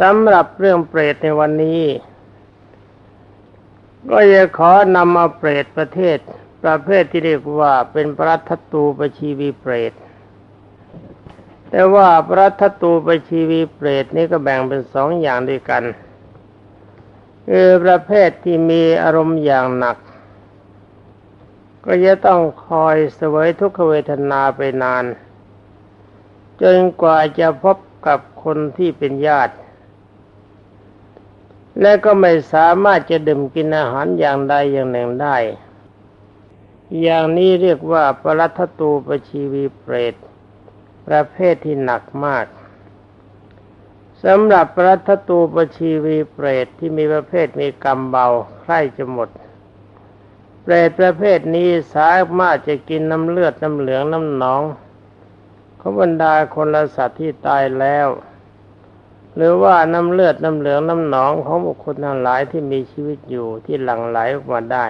สำหรับเรื่องเปรตในวันนี้ ก็จะขอนำเอาเปรตประเทศ ประเภทที่เรียกว่าเป็นปรัตถตูปชีวีเปรต แต่ว่าปรัตถตูปชีวีเปรตนี้ก็แบ่งเป็นสองอย่างด้วยกันคือประเภทที่มีอารมณ์อย่างหนัก ก็จะต้องคอยเสวยทุกขเวทนาไปนาน จนกว่าจะพบกับคนที่เป็นญาติ และก็ไม่สามารถจะดื่มกินอาหารอย่างใดอย่างหนึ่งได้ อย่างนี้เรียกว่าปรัตตูปชีวีเปรต ประเภทที่หนักมากสำหรับปรัตตูปชีวีเปรตที่มีประเภทมีกรรมเบาใคร่จะหมด เปรตประเภทนี้สามารถจะกินน้ำเลือดน้ำเหลืองน้ำหนองของบรรดาคนละสัตว์ที่ตายแล้ว หรือว่าน้ำเลือดน้ำเหลืองน้ำหนองของบุคคลทั้งหลายที่มีชีวิตอยู่ที่หลั่งไหลออกมาได้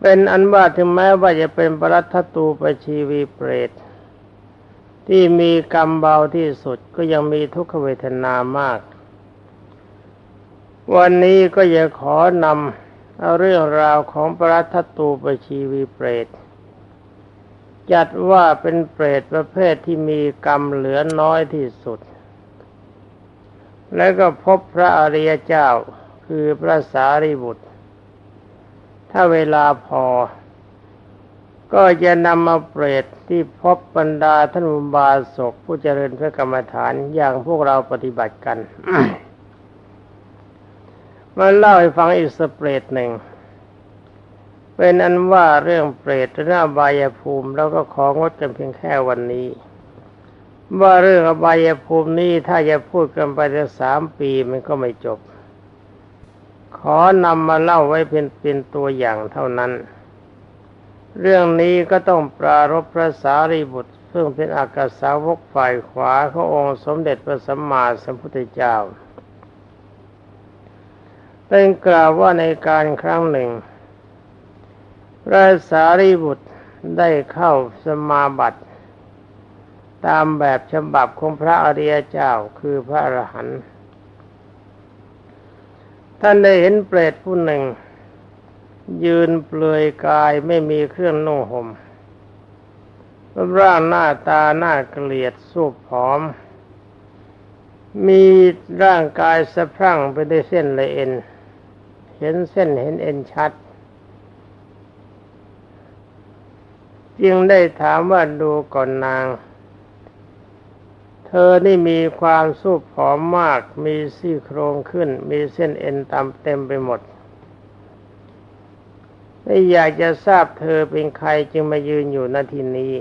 เป็นอันว่าถึงแม้ว่าจะเป็นปรัตตูปชีวีเปรต ที่มีกรรมเบาที่สุดก็ยังมีทุกขเวทนามาก วันนี้ก็จะขอนำเอาเรื่องราวของปรัตตูปชีวีเปรต จัดว่าเป็นเปรตประเภทที่มีกรรมเหลือน้อยที่สุด และก็พบพระอริยเจ้าคือพระสารีบุตร ถ้าเวลาพอ ก็จะนำมาเปรตที่พบบรรดาท่านอุบาสกผู้เจริญพระกรรมฐานอย่างพวกเราปฏิบัติกันมาเล่าให้ฟังอีกสเปรตหนึ่ง เป็นอันว่าเรื่องเปรตเรื่องอบายภูมิ แล้วก็ของดกันเพียงแค่วันนี้ ว่าเรื่องอบายภูมินี้ถ้าจะพูดกันไปจะสามปีมันก็ไม่จบ ขอนำมาเล่าไว้เป็นเป็นตัวอย่างเท่านั้น เรื่องนี้ก็ต้องปรารบพระสารีบุตรซึ่งเป็นอากาสาวกฝ่ายขวาขององค์สมเด็จพระสัมมาสัมพุทธเจ้าเป็นกล่าวว่าในการครั้งหนึ่ง พระสารีบุตรได้เข้าสมาบัติ ตามแบบฉบับของพระอริยเจ้าคือพระอรหันต์ท่านได้เห็นเปรตผู้หนึ่ง ยืนเปลือยกายไม่มีเครื่องนุ่งห่มรูปร่างหน้าตาหน้าเกลียดสูบผอม มีร่างกายสะพรั่งไปด้วยเส้นละเอ็น เห็นเส้นเห็นเอ็นชัด จึงได้ถามว่าดูก่อนนาง เธอนี่มีความสูบผอมมาก มีซี่โครงขึ้น มีเส้นเอ็นตามเต็มไปหมดไม่อยากจะทราบเธอเป็นใครจึงมายืนอยู่ณที่นี้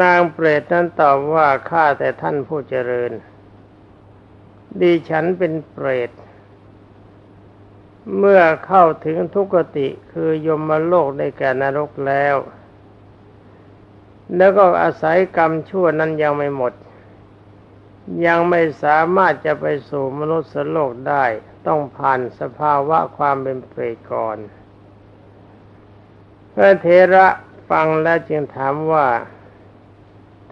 นางเปรตนั้นตอบว่าข้าแต่ท่านผู้เจริญดิฉันเป็นเปรต เมื่อเข้าถึงทุกติคือยมโลกในแก่นรกแล้ว แล้วก็อาศัยกรรมชั่วนั้นยังไม่หมด ยังไม่สามารถจะไปสู่มนุษย์โลกได้ ต้องผ่านสภาวะความเป็นเปรตก่อนพระเทระฟังแล้วจึงถามว่า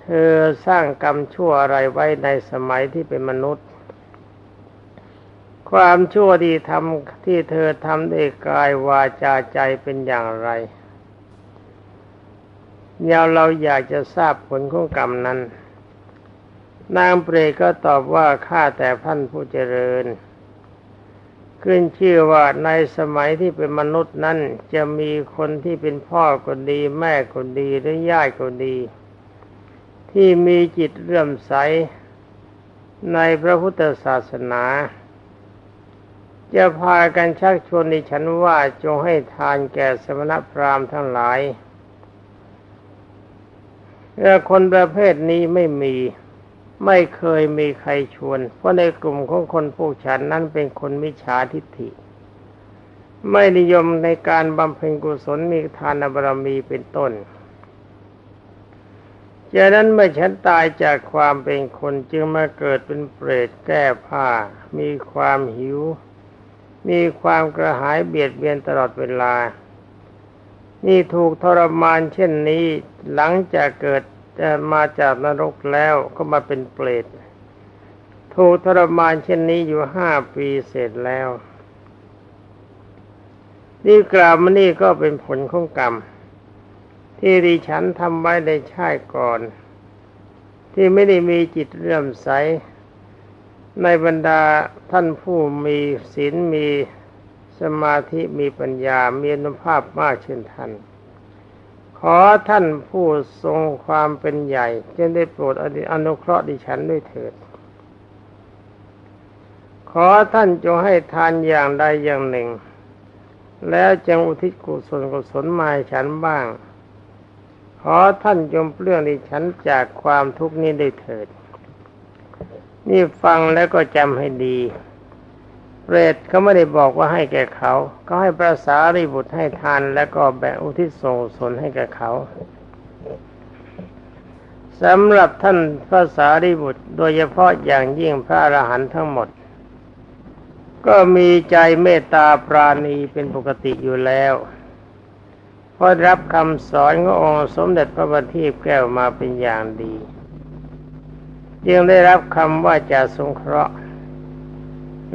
เธอสร้างกรรมชั่วอะไรไว้ในสมัยที่เป็นมนุษย์ ความชั่วที่ทำที่เธอทำด้วยกายวาจาใจเป็นอย่างไรเยาเราอยากจะทราบผลของกรรมนั้น นางเปรตก็ตอบว่าข้าแต่ท่านผู้เจริญ ขึ้นชื่อว่าในสมัยที่เป็นมนุษย์นั้น จะมีคนที่เป็นพ่อก็ดี แม่ก็ดีหรือญาติก็ดี ที่มีจิตเลื่อมใสในพระพุทธศาสนา จะพากันชักชวนในฉันว่าจงให้ทานแก่สมณพราหมณ์ทั้งหลายแต่คนประเภทนี้ไม่มีไม่เคยมีใครชวน เพราะในกลุ่มของคนพวกฉันนั้นเป็นคนมิจฉาทิฏฐิ ไม่นิยมในการบำเพ็ญกุศลมีทานบารมีเป็นต้นจากนั้นเมื่อฉันตายจากความเป็นคนจึงมาเกิดเป็นเปรตแก้ผ้า มีความหิว มีความกระหายเบียดเบียนตลอดเวลา นี่ถูกทรมานเช่นนี้หลังจากเกิดมาจากนรกแล้วก็มาเป็นเปรตถูกทรมานเช่นนี้อยู่ห้าปีเสร็จแล้ว นี่กล่าวมานี่ก็เป็นผลของกรรม ที่ดิฉันทำไว้ในชาติก่อน ที่ไม่ได้มีจิตเลื่อมใสในบรรดา ท่านผู้มีศีลมีสมาธิมีปัญญา มีอนุภาพมากเช่นท่าน ขอท่านผู้ทรงความเป็นใหญ่จะได้โปรดอนุเคราะห์ดิฉันด้วยเถิด ขอท่านจงให้ทานอย่างใดอย่างหนึ่ง แล้วจงอุทิศกุศลกุศลมาให้ฉันบ้าง ขอท่านจงเปลื้องดิฉันจากความทุกข์นี้ด้วยเถิด นี่ฟังแล้วก็จำให้ดี เรตเขาไม่ได้บอกว่าให้แก่เขา ก็ให้พระสารีบุตรให้ทาน แล้วก็แบ่งอุทิศส่งกุศลให้แก่เขาสำหรับท่านพระสารีบุตร โดยเฉพาะอย่างยิ่งพระอรหันต์ทั้งหมด ก็มีใจเมตตาปราณีเป็นปกติอยู่แล้วเพราะรับคำสอนขององค์สมเด็จพระบัณฑิตแก้วมาเป็นอย่างดี จึงได้รับคำว่าจะสงเคราะห์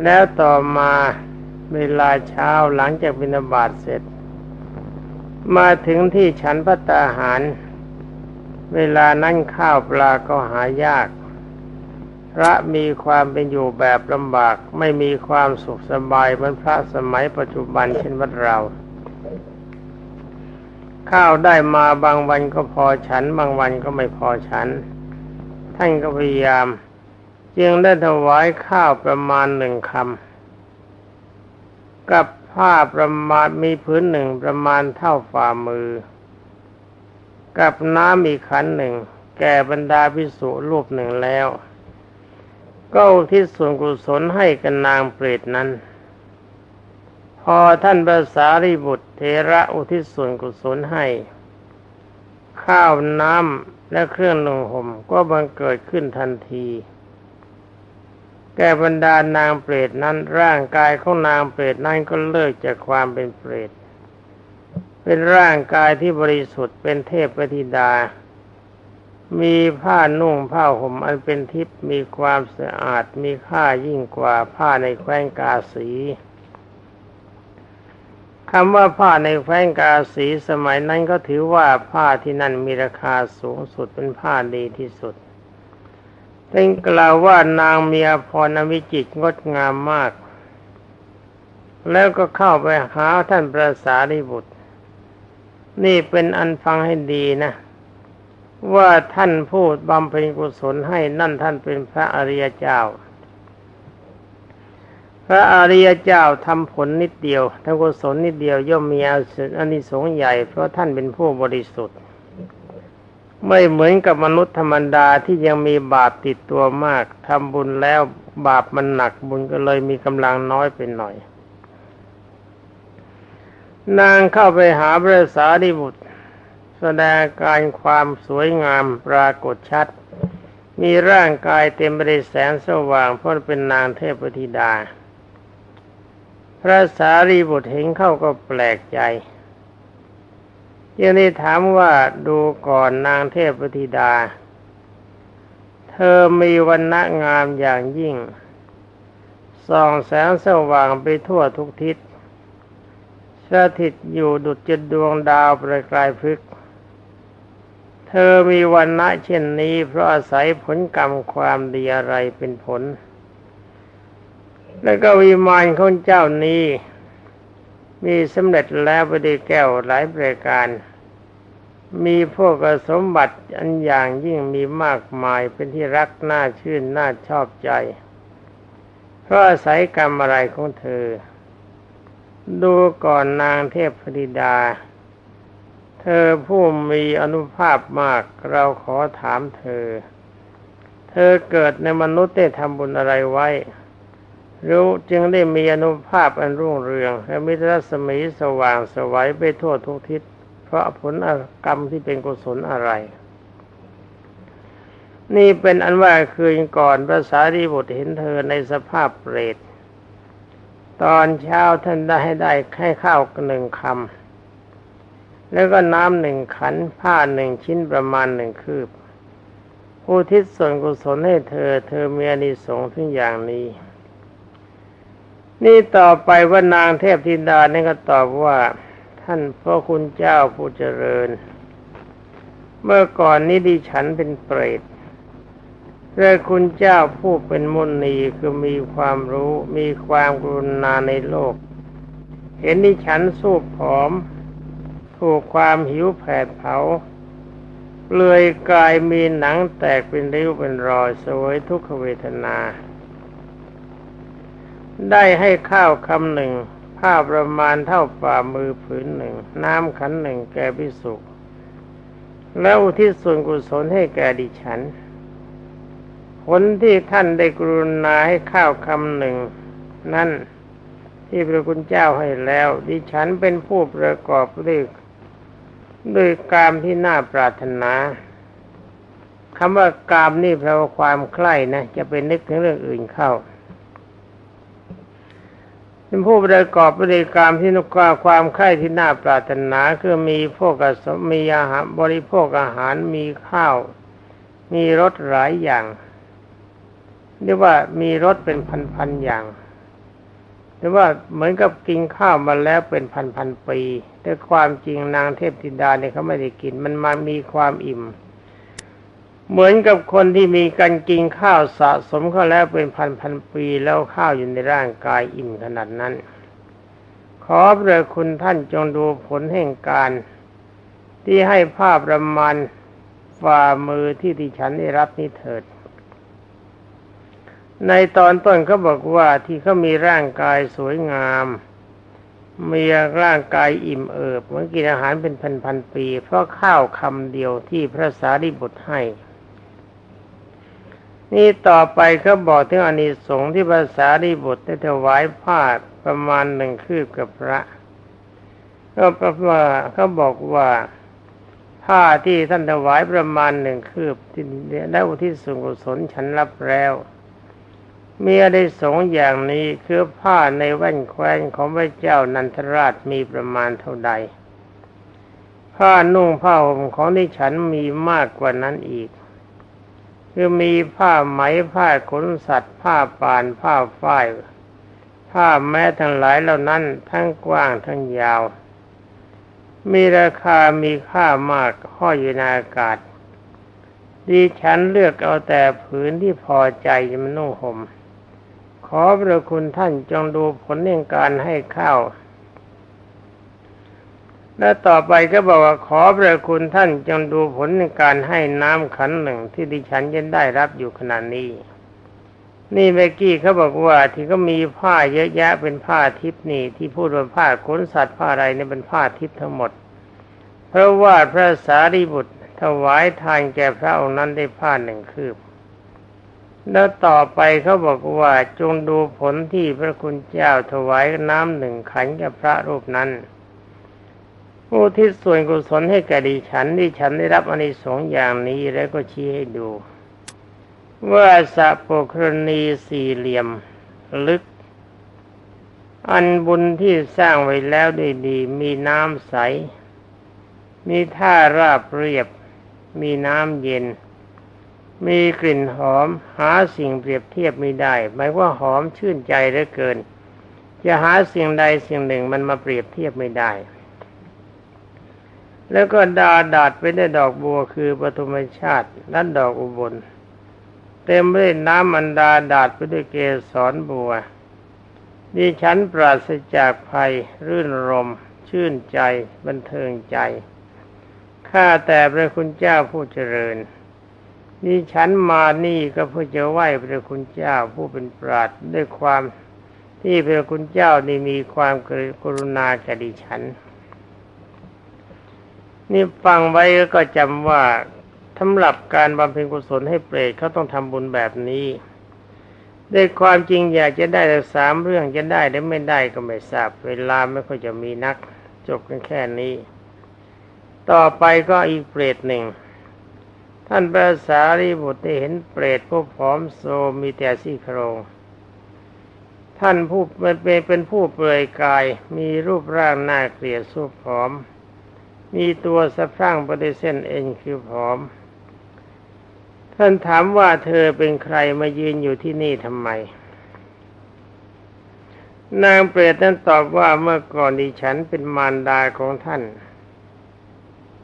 แล้วต่อมาเวลาเช้าหลังจากบิณฑบาตเสร็จ มาถึงที่ฉันพัตตาหาร เวลานั้นข้าวปลาก็หายาก พระมีความเป็นอยู่แบบลำบากไม่มีความสุขสบายเหมือนพระสมัยปัจจุบันเช่นวัดเราข้าวได้มาบางวันก็พอฉัน บางวันก็ไม่พอฉัน ท่านก็พยายามจึงได้ถวายข้าวประมาณหนึ่งคำ กับผ้าประมาณมีพื้นหนึ่งประมาณเท่าฝ่ามือ กับน้ำอีกขันหนึ่ง แก่บรรดาพิสุรูปหนึ่งแล้ว ก็อุทิศส่วนกุศลให้กันนางเปรตนั้น พอท่านภาษารีบุตรเทระอุทิศส่วนกุศลให้ ข้าวน้ำ และเครื่องนุ่งห่มก็บังเกิดขึ้นทันที แก่บรรดานางเปรตนั้นร่างกายของนางเปรตนั้นก็เลิกจากความเป็นเปรต เป็นร่างกายที่บริสุทธิ์เป็นเทพปฏิดา มีผ้านุ่งผ้าห่มอันเป็นทิพย์มีความสะอาดมีค่ายิ่งกว่าผ้าในแคว้นกาสี คำว่าผ้าในแคว้นกาสีสมัยนั้นก็ถือว่าผ้าที่นั่นมีราคาสูงสุดเป็นผ้าดีที่สุดเป็นกล่าวว่านางเมียพรนวิจิตรงดงามมาก แล้วก็เข้าไปหาท่านพระสารีบุตร นี่เป็นอันฟังให้ดีนะ ว่าท่านพูดบำเพ็ญกุศลให้นั่นท่านเป็นพระอริยเจ้า พระอริยเจ้าทำผลนิดเดียวทำกุศลนิดเดียวย่อมมีอานิสงส์ใหญ่ เพราะท่านเป็นผู้บริสุทธิ์ไม่เหมือนกับมนุษย์ธรรมดาที่ยังมีบาปติดตัวมากทำบุญแล้วบาปมันหนักบุญก็เลยมีกำลังน้อยไปหน่อย นางเข้าไปหาพระสารีบุตร แสดงการความสวยงามปรากฏชัด มีร่างกายเต็มไปด้วยแสงสว่างเพราะเป็นนางเทพธิดา ระสารีบุตรเห็นเข้าก็แปลกใจยังได้ถามว่าดูก่อนนางเทพธิดา เธอมีวันณะงามอย่างยิ่ง ส่องแสงสว่างไปทั่วทุกทิศสถิตอยู่ดุจจะดวงดาวประกายพฤกษ์เธอมีวันณะเช่นนี้เพราะอาศัยผลกรรมความดีอะไรเป็นผล แล้วก็วิมานของเจ้านี้ มีสำเร็จแล้วไปด้วยแก้วหลายประการ มีพวกสมบัติอันอย่างยิ่งมีมากมายเป็นที่รักน่าชื่นน่าชอบใจ เพราะอาศัยกรรมอะไรของเธอ ดูก่อนนางเทพธิดา เธอผู้มีอนุภาพมากเราขอถามเธอ เธอเกิดในมนุษย์ได้ทำบุญอะไรไว้ รู้จึงได้มีอนุภาพอันรุ่งเรือง และมิตรรัศมีสว่างสวัยไปทั่วทุกทิศ เพราะผลกรรมที่เป็นกุศลอะไร นี่เป็นอันว่าคืนก่อนพระสารีบุตรเห็นเธอในสภาพเปรตตอนเช้าท่านได้ให้ได้แค่ข้าวหนึ่งคำแล้วก็น้ำหนึ่งขันผ้าหนึ่งชิ้นประมาณหนึ่งคืบอุทิศส่วนกุศลให้เธอ เธอมีอานิสงส์ถึงอย่างนี้ นี่ต่อไปว่านางเทพธิดานี่ก็ตอบว่า ท่านพระคุณเจ้าผู้เจริญ เมื่อก่อนนี้ดิฉันเป็นเปรตพระคุณเจ้าผู้เป็นมุนีคือมีความรู้มีความกรุณาในโลก เห็นดิฉันสูบผอม ถูกความหิวแผดเผาเปลือยกายมีหนังแตกเป็นริ้วเป็นรอยสวยทุกขเวทนา ได้ให้ข้าวคำหนึ่ง ผ้าประมาณเท่าฝ่ามือผืนหนึ่ง น้ำขันหนึ่งแก่พิสุแล้วทิศส่วนกุศลให้แก่ดิฉัน ผลที่ท่านได้กรุณาให้ข้าวคำหนึ่ง นั่นที่พระคุณเจ้าให้แล้ว ดิฉันเป็นผู้ประกอบด้วยด้วยกามที่น่าปรารถนาคำว่ากามนี่แปลว่าความใคร่นะ จะเป็นนึกถึงเรื่องอื่นเข้า เป็นผู้ประกอบด้วยกามที่นุกาความใคร่ที่น่าปรารถนาคือมีพวกสมมีอาหารบริโภคอาหารมีข้าว มีรสหลายอย่างเรียกว่ามีรสเป็นพันๆอย่างหรือว่าเหมือนกับกินข้าวมาแล้วเป็นพันๆปีแต่ความจริงนางเทพธิดาเนี่ยเขาไม่ได้กินมันมามีความอิ่ม เหมือนกับคนที่มีการกินข้าวสะสมเข้าแล้วเป็นพันๆปีแล้วข้าวอยู่ในร่างกายอิ่มขนาดนั้น ขอพระคุณท่านจงดูผลแห่งการ ที่ให้ภาพประมาณฝ่ามือที่ดิฉันได้รับนี้เถิด ในตอนต้นเขาบอกว่าที่เขามีร่างกายสวยงามมีร่างกายอิ่มเอิบเหมือนกินอาหารเป็นพันๆปี เพราะข้าวคำเดียวที่พระสารีบุตรให้ นี่ต่อไปเขาบอกถึงอานิสงส์ที่พระสารีบุตรได้ถวายผ้าประมาณหนึ่งคืบกับพระ ก็เพระว่าเขาบอกว่าผ้าที่ท่านถวายประมาณหนึ่งคืบที่ได้อุทิศส่วนกุศลฉันรับแล้ว มีอะไรสองอย่างนี้คือผ้าในแว่นแคว้นของพระเจ้านันทราชมีประมาณเท่าใดผ้านุ่งผ้าห่มของดิฉันมีมากกว่านั้นอีก คือมีผ้าไหมผ้าขนสัตว์ ผ้าป่านผ้าฝ้ายผ้าแม้ทั้งหลายเหล่านั้นทั้งกว้างทั้งยาว มีราคามีค่ามากห้อยอยู่ในอากาศดิฉันเลือกเอาแต่ผืนที่พอใจมันนุ่งหม่มขอพระคุณท่านจงดูผลแห่งการให้ข้าว และต่อไปก็บอกว่าขอพระคุณท่านจงดูผลในการให้น้ำขันหนึ่งที่ดิฉันยังได้รับอยู่ขณะนี้ นี่เมกี้เขาบอกว่าที่ก็มีผ้าเยอะแยะเป็นผ้าทิพนี่ที่พูดว่าผ้าขนสัตว์ผ้าอะไรเนี่ยเป็นผ้าทิพทั้งหมด เพราะว่าพระสารีบุตรถวายทานแก่พระองค์นั้นได้ผ้าหนึ่งคืบ แล้วต่อไปเขาบอกว่าจงดูผลที่พระคุณเจ้าถวายน้ำหนึ่งขันกับพระรูปนั้น ผู้ที่ส่วนกุศลให้แก่ดิฉันดิฉันได้รับอานิสงส์อย่างนี้แล้วก็ชี้ให้ดู ว่าสัพปครณีสี่เหลี่ยมลึก อันบุญที่สร้างไว้แล้วด้วยดี มีน้ำใส มีท่าราบเรียบ มีน้ำเย็น มีกลิ่นหอม หาสิ่งเปรียบเทียบไม่ได้ หมายว่าหอมชื่นใจเหลือเกิน จะหาสิ่งใดสิ่งหนึ่งมันมาเปรียบเทียบไม่ได้ แล้วก็ดาดาดไปด้วยดอกบัวคือปฐมชาติและดอกอุบล เต็มไปด้วยน้ำอันดาดาดไปด้วยเกสรบัวดิฉันปราศจากภัย รื่นรม ชื่นใจ บันเทิงใจข้าแต่พระคุณเจ้าผู้เจริญนี่ฉันมานี่ก็เพื่อจะไหว้พระคุณเจ้าผู้เป็นปราดด้วยความที่พระคุณเจ้านี่มีความกรุณาแก่ดิฉัน นี่ฟังไว้ก็จำว่าสำหรับการบำเพ็ญกุศลให้เปรตเขาต้องทำบุญแบบนี้ด้วยความจริงอยากจะได้แต่สามเรื่องจะได้หรือไม่ได้ก็ไม่ทราบ เวลาไม่ค่อยจะมีนัก จบกันแค่นี้ ต่อไปก็อีกเปรตหนึ่ง ท่านพระสารีบุตรได้เห็นเปรตผู้ผอมโซมีแต่ซี่โครงท่านผู้เป็นเป็นผู้เปลือยกายมีรูปร่างหน่าเกลียดสุผอม มีตัวสะพรั่งปฏิเส้นเอ็นคือผอม ท่านถามว่าเธอเป็นใครมายืนอยู่ที่นี่ทำไม นางเปรตนั้นตอบว่าเมื่อก่อนดิฉันเป็นมารดาของท่าน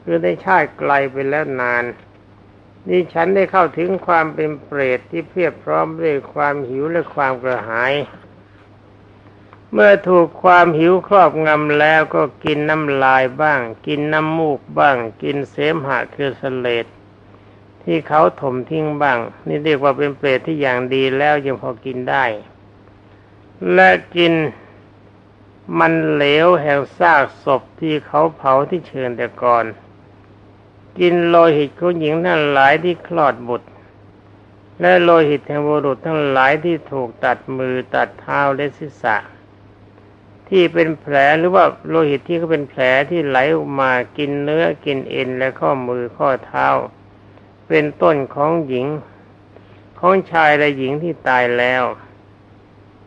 คือได้ชาติไกลไปแล้วนานดิฉันได้เข้าถึงความเป็นเปรตที่เพียบพร้อมด้วยความหิวและความกระหาย เมื่อถูกความหิวครอบงำแล้วก็กินน้ำลายบ้าง กินน้ำมูกบ้าง กินเสมหะคือสเลดที่เขาถมทิ้งบ้าง นี่เรียกว่าเป็นเปรตที่อย่างดีแล้วยังพอกินได้ และกินมันเหลวแห่งซากศพที่เขาเผาที่เชิญแต่ก่อน กินโลหิตของหญิงทั้งหลายที่คลอดบุตร และโลหิตแห่งบุรุษทั้งหลายที่ถูกตัดมือตัดเท้าและศีรษะ ที่เป็นแผลหรือว่าโลหิตที่เขาเป็นแผลที่ไหลออกมากินเนื้อกินเอ็นและข้อมือข้อเท้า เป็นต้นของหญิง ของชายและหญิงที่ตายแล้ว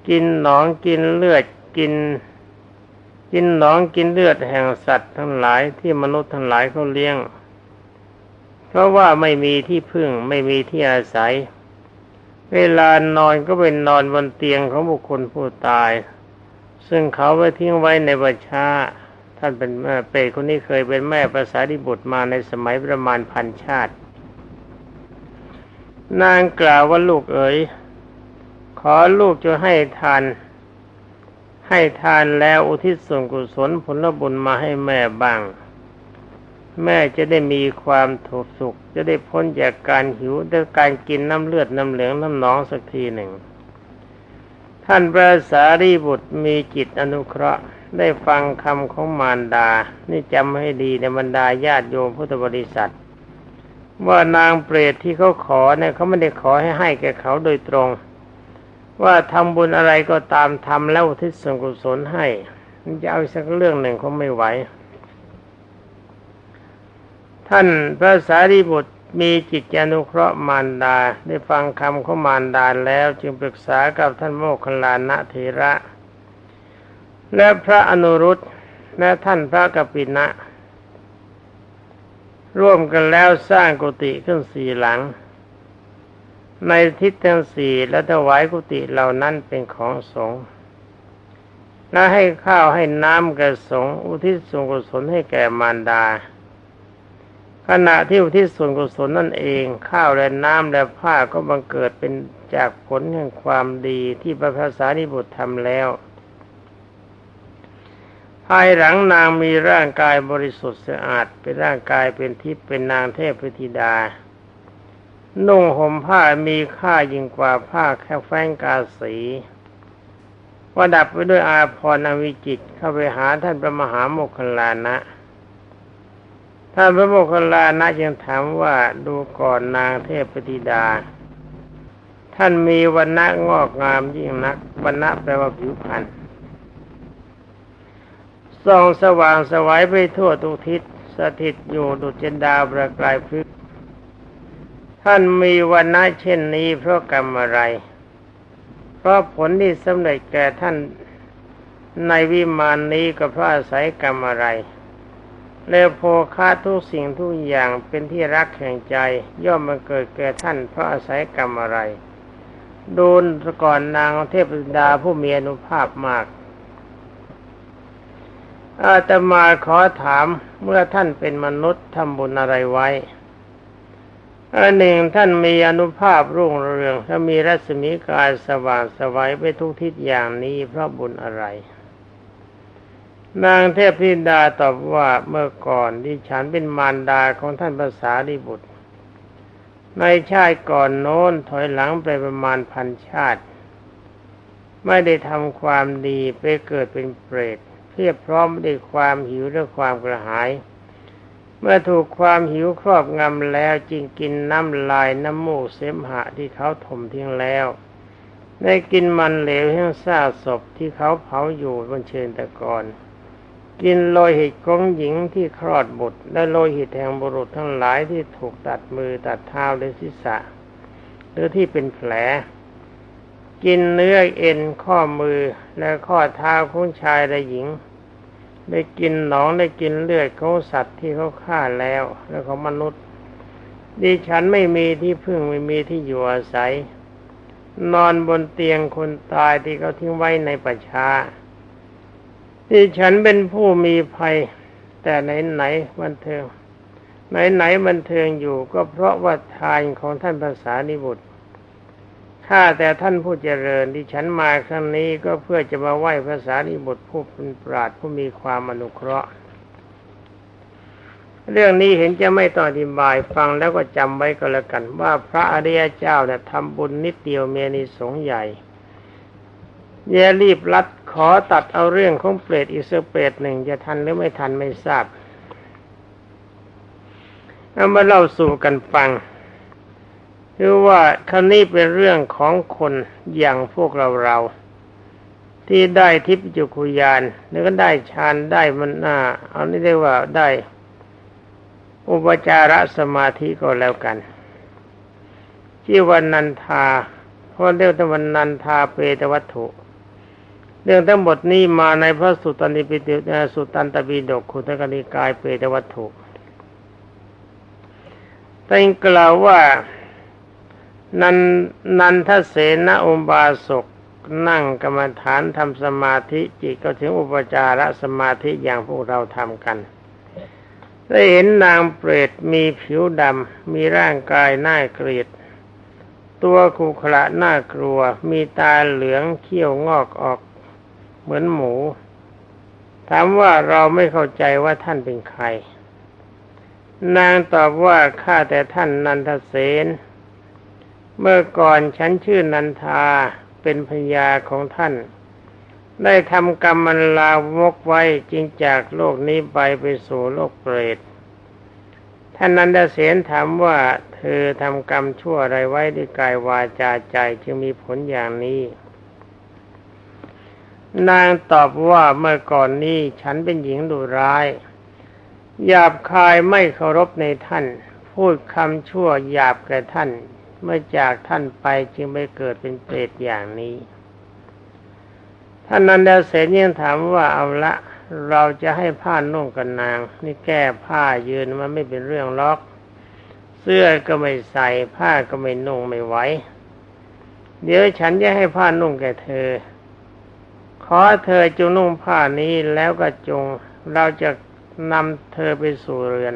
กินหนองกินเลือดกิน กินหนองกินเลือดแห่งสัตว์ทั้งหลายที่มนุษย์ทั้งหลายเขาเลี้ยง เพราะว่าไม่มีที่พึ่งไม่มีที่อาศัย เวลานอนก็เป็นนอนบนเตียงของบุคคลผู้ตาย ซึ่งเขาไว้ทิ้งไว้ในบัญชาท่านเป็นแม่เปรตคนนี้เคยเป็นแม่ภาษาดิบุตรมาในสมัยประมาณพันชาติ นางกล่าวว่าลูกเอ๋ยขอลูกจะให้ทาน ให้ทานแล้วอุทิศส่วนกุศลผลบุญมาให้แม่บ้าง แม่จะได้มีความถูกสุข จะได้พ้นจากการหิวจากการกินน้ำเลือดน้ำเหลืองน้ำหนองสักทีหนึ่ง ท่านพระสารีบุตรมีจิตอนุเคราะห์ ได้ฟังคำของมารดา นี่จำให้ดีในบรรดาญาติโยมพุทธบริษัท ว่านางเปรตที่เขาขอเนี่ยเขาไม่ได้ขอให้ให้แก่เขาโดยตรง ว่าทำบุญอะไรก็ตามทำแล้วทิศส่วนกุศลให้จะเอาสักเรื่องหนึ่งเขาไม่ไหวท่านพระสารีบุตร มีจิตอนุเคราะห์มารดา ได้ฟังคำของมารดาแล้วจึงปรึกษากับท่านโมคคัลลานะเถระ และพระอนุรุตและท่านพระกปินะ ร่วมกันแล้วสร้างกุฏิขึ้นสี่หลัง ในทิศทั้งสี่และถวายกุฏิเหล่านั้นเป็นของสงฆ์และให้ข้าวให้น้ำแก่สงฆ์อุทิศส่วนกุศลให้แก่มารดา ขณะที่อุทิศส่วนกุศลนั่นเอง ข้าวและน้ำและผ้าก็บังเกิดเป็นจากผลแห่งความดีที่พระภาษานิบุตรทำแล้ว ภายหลังนางมีร่างกายบริสุทธิ์สะอาด เป็นร่างกายเป็นทิพย์เป็นนางเทพธิดา นุ่งห่มผ้ามีค่ายิ่งกว่าผ้าแค่แฟงกาสีประดับไปด้วยอาภรณ์อวิจิตเข้าไปหาท่านพระมหาโมคคลานะ ท่านพระโมคคัลลานะยังถามว่าดูก่อนนางเทพธิดา ท่านมีวันณะงอกงามยิ่งนักวันณะแปลว่าผิวพรรณส่องสว่างสวัยไปทั่วทุกทิศสถิตอยู่ดุจเจนดาวประกายพฤกท่านมีวันณะเช่นนี้เพราะกรรมอะไร เพราะผลที่สำเร็จแก่ท่านในวิมานนี้ก็เพราะอาศัยกรรมอะไร แล้วโภคาทุกสิ่งทุกอย่างเป็นที่รักแห่งใจ ย่อมมาเกิดแก่ท่านเพราะอาศัยกรรมอะไรดูนก่อนนางเทพธิดาผู้มีอนุภาพมาก อาตมาขอถามเมื่อท่านเป็นมนุษย์ทำบุญอะไรไว้อันหนึ่งท่านมีอนุภาพรุ่งเรืองและมีรัศมีกายสว่างสวัยไปทุกทิศอย่างนี้เพราะบุญอะไร นางเทพธิดาตอบว่าเมื่อก่อนที่ฉันเป็นมารดาของท่านภาษาดิบุตร ในชาติก่อนโน้นถอยหลังไปประมาณพันชาติ ไม่ได้ทำความดีไปเกิดเป็นเปรตเพียบพร้อมด้วยความหิวและความกระหาย เมื่อถูกความหิวครอบงำแล้วจึงกินน้ำลายน้ำมูกเสมหะที่เขาถมทิ้งแล้ว ได้กินมันเหลวแห่งซาศพที่เขาเผาอยู่บนเชิญตะกอน กินโลหิตของหญิงที่คลอดบุตร และโลหิตแห่งบุรุษทั้งหลายที่ถูกตัดมือตัดเท้าและศีรษะ หรือที่เป็นแผล กินเนื้อเอ็นข้อมือและข้อเท้าของชายและหญิง ได้กินหนองได้กินเลือดของสัตว์ที่เขาฆ่าแล้ว และของมนุษย์ ดิฉันไม่มีที่พึ่งไม่มีที่อยู่อาศัย นอนบนเตียงคนตายที่เขาทิ้งไว้ในป่าช้า ดิฉันเป็นผู้มีภัย แต่ไหนไหนบันเทิง ไหนไหนบันเทิงอยู่ก็เพราะว่าทานของท่านภาษานิบุตรข้าแต่ท่านผู้เจริญที่ฉันมาครั้งนี้ก็เพื่อจะมาไหว้ภาษานิบุตรผู้เป็นปราดผู้มีความอนุเคราะห์ เรื่องนี้เห็นจะไม่ต้องอธิบายฟังแล้วก็จำไว้ก็แล้วกัน ว่าพระอริยเจ้าเนี่ยทำบุญนิดเดียวเมียนิสงใหญ่อย่ารีบรัด ขอตัดเอาเรื่องของเปรตอีกสักเปรตหนึ่งจะทันหรือไม่ทันไม่ทราบ เอามาเล่าสู่กันฟังคือว่าครั้นี้เป็นเรื่องของคนอย่างพวกเราเราที่ได้ทิพยจุคุยานแล้วก็ได้ฌานได้มันน่าเอานี่ได้ว่าได้อุปจารสมาธิก็แล้วกันชื่อวันนันทาเพราะเรียกว่าวันนันทาเปตวัตถุ เรื่องทั้งหมดนี้มาในพระสุตตันติปิฎกสุตตันตปิฎกขุตกนิกายเปตวัตถุแต่กล่าวว่านันนันทเสนอุบาสกนั่งกรรมฐานทำสมาธิจิตก็ถึงอุปจารสมาธิอย่างพวกเราทำกัน ได้เห็นนางเปรตมีผิวดำ มีร่างกายน่าเกลียด ตัวขุขระน่ากลัว มีตาเหลืองเขี้ยวงอกออก เหมือนหมู ถามว่าเราไม่เข้าใจว่าท่านเป็นใคร นางตอบว่าข้าแต่ท่านนันทเสน เมื่อก่อนฉันชื่อนันทาเป็นพญาของท่าน ได้ทำกรรมมันลามกไว้จึงจากโลกนี้ไปไปสู่โลกเปรตท่านนันทเสนถามว่าเธอทำกรรมชั่วอะไรไว้ด้วยกายวาจาใจจึงมีผลอย่างนี้ นางตอบว่าเมื่อก่อนนี้ฉันเป็นหญิงดุร้าย หยาบคายไม่เคารพในท่าน พูดคำชั่วหยาบแก่ท่าน เมื่อจากท่านไปจึงไม่เกิดเป็นเปรตอย่างนี้ ท่านนันดาเสนยังถามว่าเอาละ เราจะให้ผ้านุ่งกันนาง นี่แก้ผ้ายืนมันไม่เป็นเรื่องล็อก เสื้อก็ไม่ใส่ผ้าก็ไม่นุ่งไม่ไหวเดี๋ยวฉันจะให้ผ้านุ่งแก่เธอ ขอเธอจงนุ่งผ้านี้แล้วก็จงเราจะนำเธอไปสู่เรือน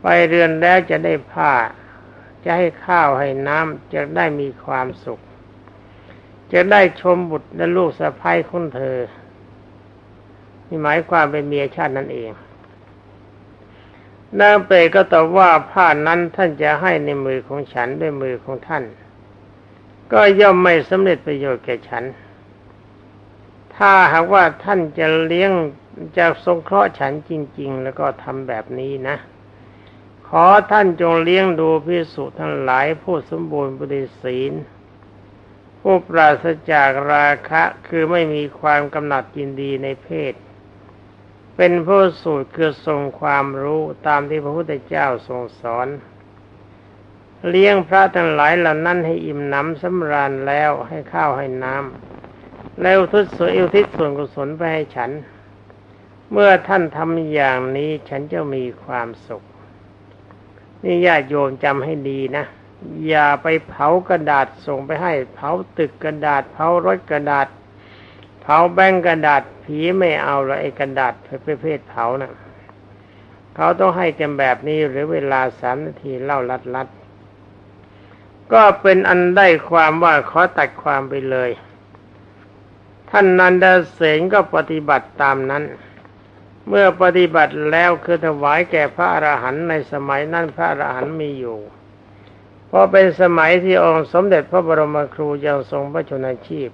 ไปเรือนแล้วจะได้ผ้า จะให้ข้าวให้น้ำจะได้มีความสุข จะได้ชมบุตรและลูกสะใภ้ของเธอนี่หมายความเป็นเมียชาตินั่นเอง นางเปรก็ตอบว่าผ้านั้นท่านจะให้ในมือของฉันด้วยมือของท่าน ก็ย่อมไม่สำเร็จประโยชน์แก่ฉัน ถ้าหากว่าท่านจะเลี้ยงจะสงเคราะห์ฉันจริง ๆ แล้วก็ทำแบบนี้นะ ขอท่านจงเลี้ยงดูพิสุทั้งหลายผู้สมบูรณ์บริศีลผู้ปราศจากราคะคือไม่มีความกำหนัดยินดีในเพศ เป็นผู้สูตรคือทรงความรู้ตามที่พระพุทธเจ้าทรงสอน เลี้ยงพระทั้งหลายเหล่านั้นให้อิ่มหน้ำสำราญแล้วให้ข้าวให้น้ำ แล้วทุตส่วนอุทิศส่วนกุศลไปให้ฉัน เมื่อท่านทำอย่างนี้ฉันจะมีความสุข นี่ญาติโยมจำให้ดีนะ อย่าไปเผากระดาษส่งไปให้ เผาตึกกระดาษ เผารถกระดาษ เผาแบงกระดาษ ผีไม่เอาละไอ้กระดาษประเภทเผานะ่ะเขาต้องให้กันแบบนี้หรือเวลาสามนาทีเล่าลัดลัดก็เป็นอันได้ความว่าขอตัดความไปเลย ท่านนันดาเสนก็ปฏิบัติตามนั้น เมื่อปฏิบัติแล้วคือถวายแก่พระอรหันต์ในสมัยนั้นพระอรหันต์มีอยู่เพราะเป็นสมัยที่องค์สมเด็จพระบรมครูยังทรงพระชนชีพ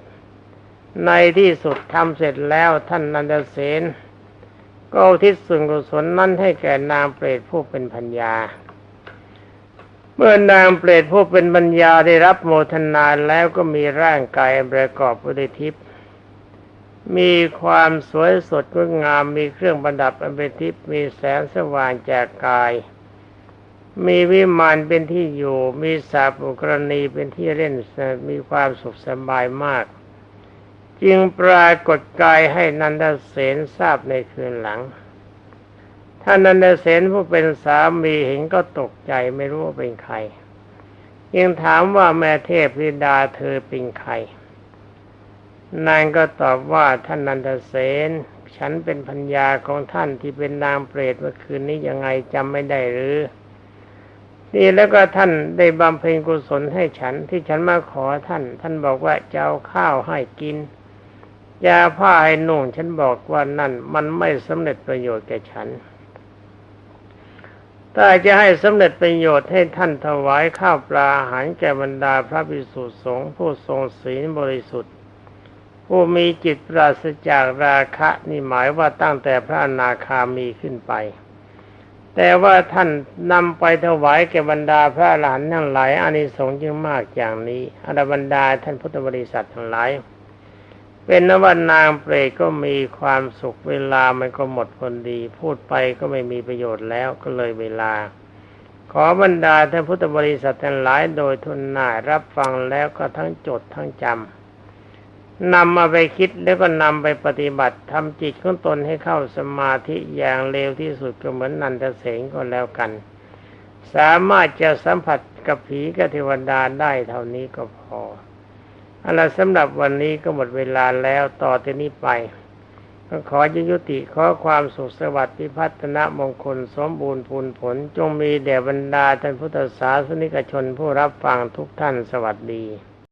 ในที่สุดทำเสร็จแล้วท่านนันดาเสนก็อทิศส่วนกุศลนั้นให้แก่นางเปรตผู้เป็นพัญญา เมื่อนางเปรตผู้เป็นปัญญาได้รับโมทนาแล้วก็มีร่างกายประกอบปด้วยทิพย์ มีความสวยสดงดงามมีเครื่องประดับอันเป็นทิพย์มีแสงสว่างจากกาย มีวิมานเป็นที่อยู่ มีสาปุกรณีเป็นที่เล่นมีความสุขสบายมาก จึงปรากฏกายให้นันทเสนทราบในคืนหลังท่านนันเดเสนผู้เป็นสามีเห็นก็ตกใจไม่รู้ว่าเป็นใครยังถามว่าแม่เทพธิดาเธอเป็นใคร นางก็ตอบว่าท่านนันทเสนฉันเป็นพัญญาของท่านที่เป็นนางเปรตเมื่อคืนนี้ยังไงจำไม่ได้หรือนี่แล้วก็ท่านได้บำเพ็ญกุศลให้ฉันที่ฉันมาขอท่าน ท่านบอกว่าจะเอาข้าวให้กินยาผ้าให้นุ่งฉันบอกว่านั่นมันไม่สำเร็จประโยชน์แก่ฉันถ้าจะให้สำเร็จประโยชน์ให้ท่านถวายข้าวปลาอาหารแก่บรรดาพระภิกษุสงฆ์ผู้ทรงศีลบริสุทธิ์ ผู้มีจิตปราศจากราคะนี่หมายว่าตั้งแต่พระอนาคามีขึ้นไป แต่ว่าท่านนำไปถวายแก่บรรดาพระอรหันทั้งหลายอานิสงส์จึงมากอย่างนี้อรบรรดาท่านพุทธบริษัททั้งหลาย เป็นนว่านางเปรตก็มีความสุขเวลามันก็หมดพอดี พูดไปก็ไม่มีประโยชน์แล้วก็เลยเวลาขอบรรดาท่านพุทธบริษัททั้งหลายโดยทุนหน่ายรับฟังแล้วก็ทั้งจดทั้งจำ นำมาไปคิดแล้วก็นำไปปฏิบัติทำจิตของตนให้เข้าสมาธิอย่างเร็วที่สุดก็เหมือนนันทเสงก็แล้วกัน สามารถจะสัมผัสกับผีกับเทวดาได้เท่านี้ก็พอเอาละสำหรับวันนี้ก็หมดเวลาแล้วต่อจากนี้ไป ก็ขอจะยุติขอความสุขสวัสดิ์พิพัฒนมงคลสมบูรณ์พูนผล จงมีแด่บรรดาท่านพุทธศาสนิกชนผู้รับฟังทุกท่านสวัสดี